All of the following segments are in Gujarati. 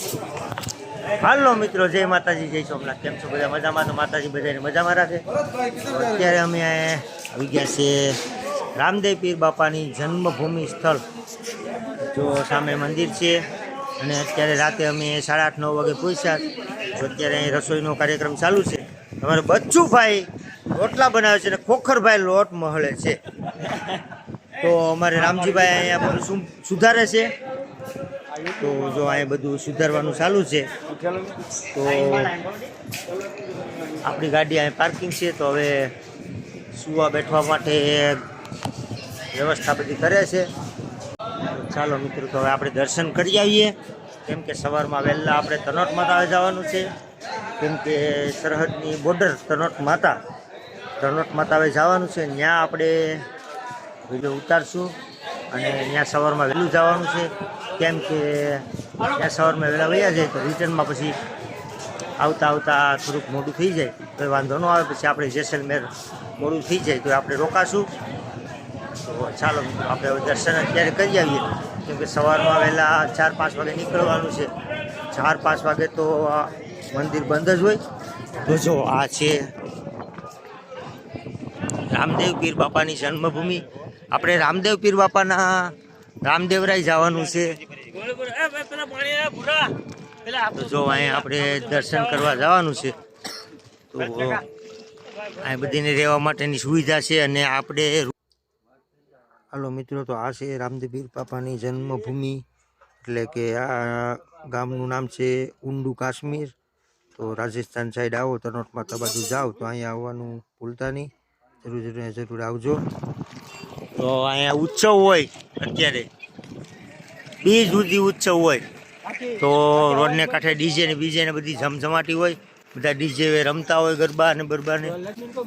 હાલો મિત્રો, જય માતાજી, જય સોમનાથ. કેમ છો બધા? મજામાં? તો માતાજી બધાને મજામાં રાખે? અત્યારે અમે આવી ગયા છે રામદેવ પીર બાપાની જન્મભૂમિ સ્થળ. જો સામે મંદિર છે અને અત્યારે રાતે અમે સાડા આઠ, નવ વાગે પહોંચ્યા. તો અત્યારે અહીં રસોઈનો કાર્યક્રમ ચાલુ છે. અમારે બચ્ચુભાઈ રોટલા બનાવે છે અને ખોખરભાઈ લોટ મહળે છે. તો અમારે રામજીભાઈ અહીંયા સુધારે છે. તો જો આ બધું સુધારવાનું ચાલુ છે, તો આપણી ગાડી અહીં પાર્કિંગ છે, તો હવે સુવા બેઠવા માટે વ્યવસ્થા બધી કરે છે. ચાલો મિત્રો, તો હવે આપણે દર્શન કરી આવીએ. કેમ કે સવારમાં વહેલા આપણે તનોટ માતા જવાનું છે, કેમ કે સરહદની બોર્ડર તનોટ માતા. તનોટ માતા હવે જવાનું છે ત્યાં આપણે વીડિયો ઉતારશું અને ત્યાં સવારમાં વહેલું જવાનું છે. કેમ કે સવારમાં વહેલા વયા જાય તો રિટર્નમાં પછી આવતા આવતા થોડુંક મોડું થઈ જાય. તો વાંધો ન આવે, પછી આપણે જેસલમેર મોડું થઈ જાય તો આપણે રોકાશું. તો ચાલો આપણે દર્શન અત્યારે કરી આવીએ. કેમકે સવારમાં વહેલા ચાર પાંચ વાગે નીકળવાનું છે. ચાર પાંચ વાગે તો મંદિર બંધ જ હોય. તો જો આ છે રામદેવ પીર બાપાની જન્મભૂમિ. આપણે રામદેવ પીર બાપાના રામદેવરાય જવાનું છે. જો અહીંયા આપણે દર્શન કરવા જવાનું છે તો આ બધીને રહેવા માટેની સુવિધા છે અને આપણે હાલો મિત્રો તો આ છે રામદેવીર પાપાની જન્મભૂમિ એટલે કે આ ગામનું નામ છે ઉંડુ કાશ્મીર. તો રાજસ્થાન સાઈડ આવો તનોટમાં તબાજુ બાજુ જાઓ તો અહીંયા આવવાનું ભૂલતા નહીં. જરૂર જરૂર જરૂર આવજો. તો અહીંયા ઉત્સવ હોય અત્યારે. બીજ સુધી ઉત્સવ હોય. તો રોડને કાંઠે ડીજે ને બીજે ને બધી ઝમઝમાટી હોય. બધા ડીજે રમતા હોય ગરબા ને બરબા ને.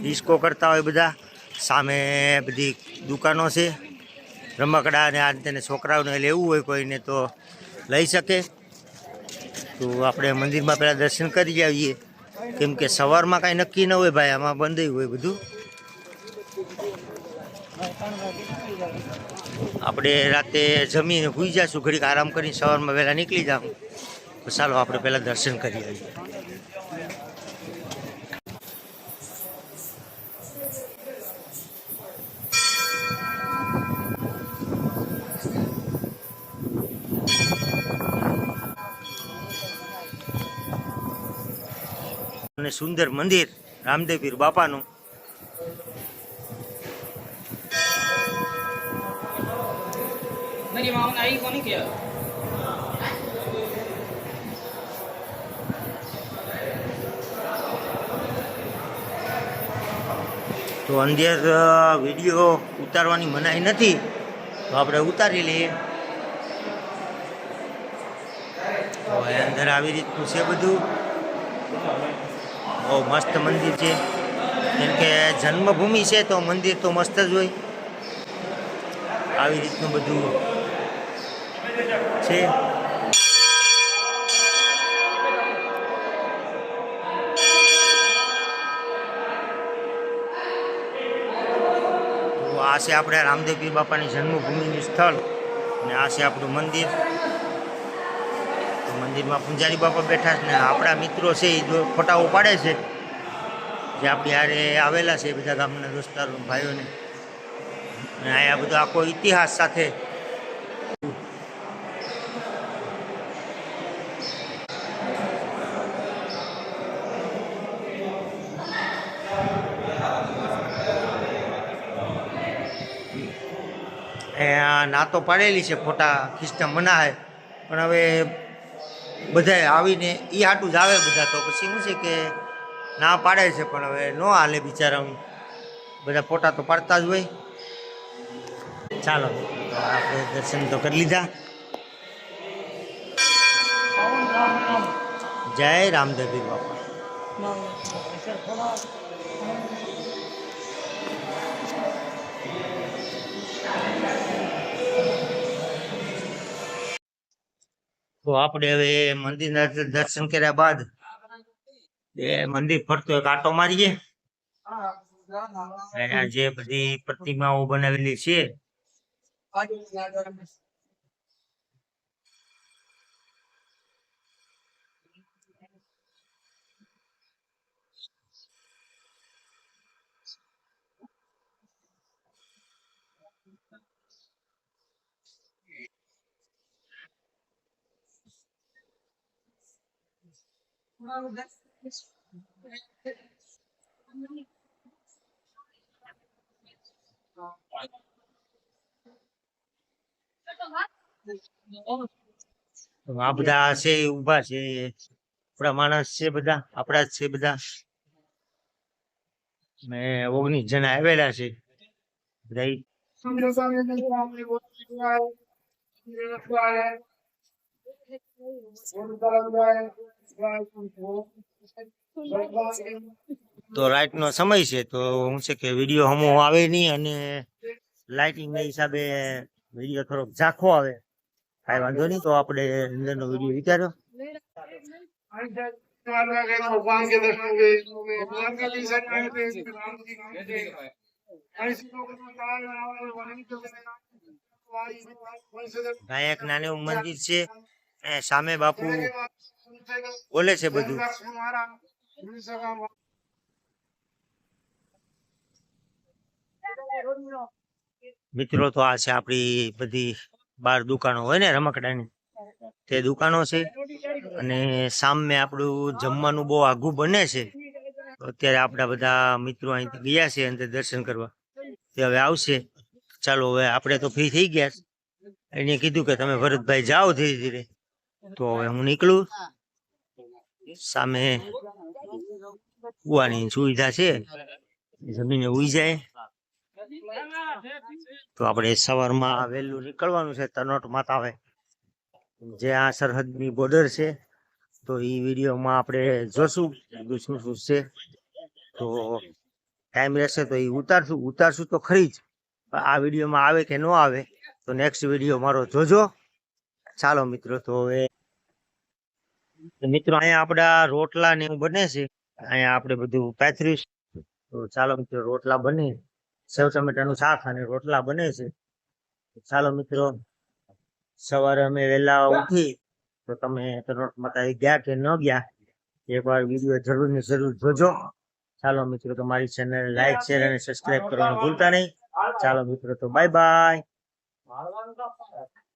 ડિસ્કો કરતા હોય બધા. સામે બધી દુકાનો છે. રમકડા ને આ તેને છોકરાઓને લેવું હોય કોઈને તો લઈ શકે. તો આપણે મંદિરમાં પહેલાં દર્શન કરી આવીએ. કેમ કે સવારમાં કાંઈ નક્કી ન હોય ભાઈ, આમાં બંધ હોય બધું. આપણે રાતે જમીને ભૂઈ જઈશું ઘડીક આરામ કરીને સવારમાં વહેલા નીકળી જાઉં. તો ચાલો આપણે પહેલાં દર્શન કરી આવીએ અને સુંદર મંદિર રામદેવીર બાપાનું. છત્રી માવન આવી કોની કહેવાય તો અંદર વીડિયો ઉતારવાની મનાઈ નથી, તો આપણે ઉતારી લઈએ. હવે અંદર આવી રીતનું છે બધું. બહુ મસ્ત મંદિર છે. કેમ કે જન્મભૂમિ છે, તો મંદિર તો મસ્ત જ હોય. આવી રીતનું બધું છે. તો આ છે આપણે રામદેવ પીર બાપાની જન્મભૂમિનું સ્થળ અને આ છે આપણું મંદિર. તો મંદિરમાં પૂંજારી બાપા બેઠા છે ને આપણા મિત્રો છે એ જો ફોટાઓ પાડે છે જે આપણી હારે આવેલા છે બધા ગામના દોસ્તારો, ભાઈઓને. અને અહીંયા બધો આખો ઇતિહાસ સાથે એ આ ના તો પાડેલી છે ફોટા ખિસ્તા મનાય. પણ હવે બધાએ આવીને એ હાટું જ આવે બધા તો પછી શું છે કે ના પાડે છે, પણ હવે ન હાલે બિચારાનું બધા ફોટા તો પાડતા જ હોય. ચાલો, આપણે દર્શન તો કરી લીધા. જય રામદેવી બાપા Thank બાપા. तो आप मंदिर दर्शन कर बाद मंदिर पर आटो मारिये प्रतिमा बनाली આ બધા છે ઊભા છે આપણા માણસ છે બધા આપણા જ છે બધા ને ઓગણીસ જણા આવેલા છે બધા તો રાઈટ નો સમય છે તો હું છે કે વીડિયો હમો આવે નહીં અને લાઇટિંગ ના હિસાબે વીડિયો થોડોક ઝાંખો આવે. કાંઈ વાંધો નહીં, તો આપણે અંદરનો વીડિયો વિચાર્યો. ત્યાં એક નાનું મંદિર છે. એ સામે બાપુ બોલે છે બધું. મિત્રો તો આ છે આપણી બધી બાર દુકાનો હોય ને રમકડાની. તે દુકાનો છે અને સામે આપણું જમવાનું બહુ આઘું બને છે. અત્યારે આપણા બધા મિત્રો અહીંથી ગયા છે અંદર દર્શન કરવા. તે હવે આવશે. ચાલો હવે આપણે તો ફ્રી થઈ ગયા. એને કીધું કે તમે ભરતભાઈ જાઓ ધીરે ધીરે. તો હવે હું નીકળું. સામે કુવાની સુવિધા છે. જમીને ઉઈ જાય. તો આપણે સવારમાં વહેલું નીકળવાનું છે. તનોટ માતા આવે જે આ સરહદની બોર્ડર છે, તો એ વિડીયોમાં આપણે જોશું. બીજું શું શું છે. તો ટાઈમ રહેશે તો એ ઉતારશું. ઉતારશું તો ખરી જ. આ વિડીયોમાં આવે કે ન આવે, તો નેક્સ્ટ વીડિયો મારો જોજો. ચાલો મિત્રો, તો હવે મિત્રો, અહીંયા આપડા રોટલા ને એવું બને છે. અહીંયા આપણે બધું પેથરીસ તો ચાલો મિત્રો, રોટલા બને. સેવ ટમેટાનું શાક અને રોટલા બને છે. ચાલો મિત્રો, સવારે અમે વહેલા ઉઠી તો તમે તરત માતા ગયા કે ન ગયા? એકવાર વીડિયો જરૂર ને જરૂર જોજો. ચાલો મિત્રો તમારી ચેનલ લાઈક શેર અને સબસ્ક્રાઈબ કરવાનું ભૂલતા નહીં. ચાલો મિત્રો, તો બાય બાય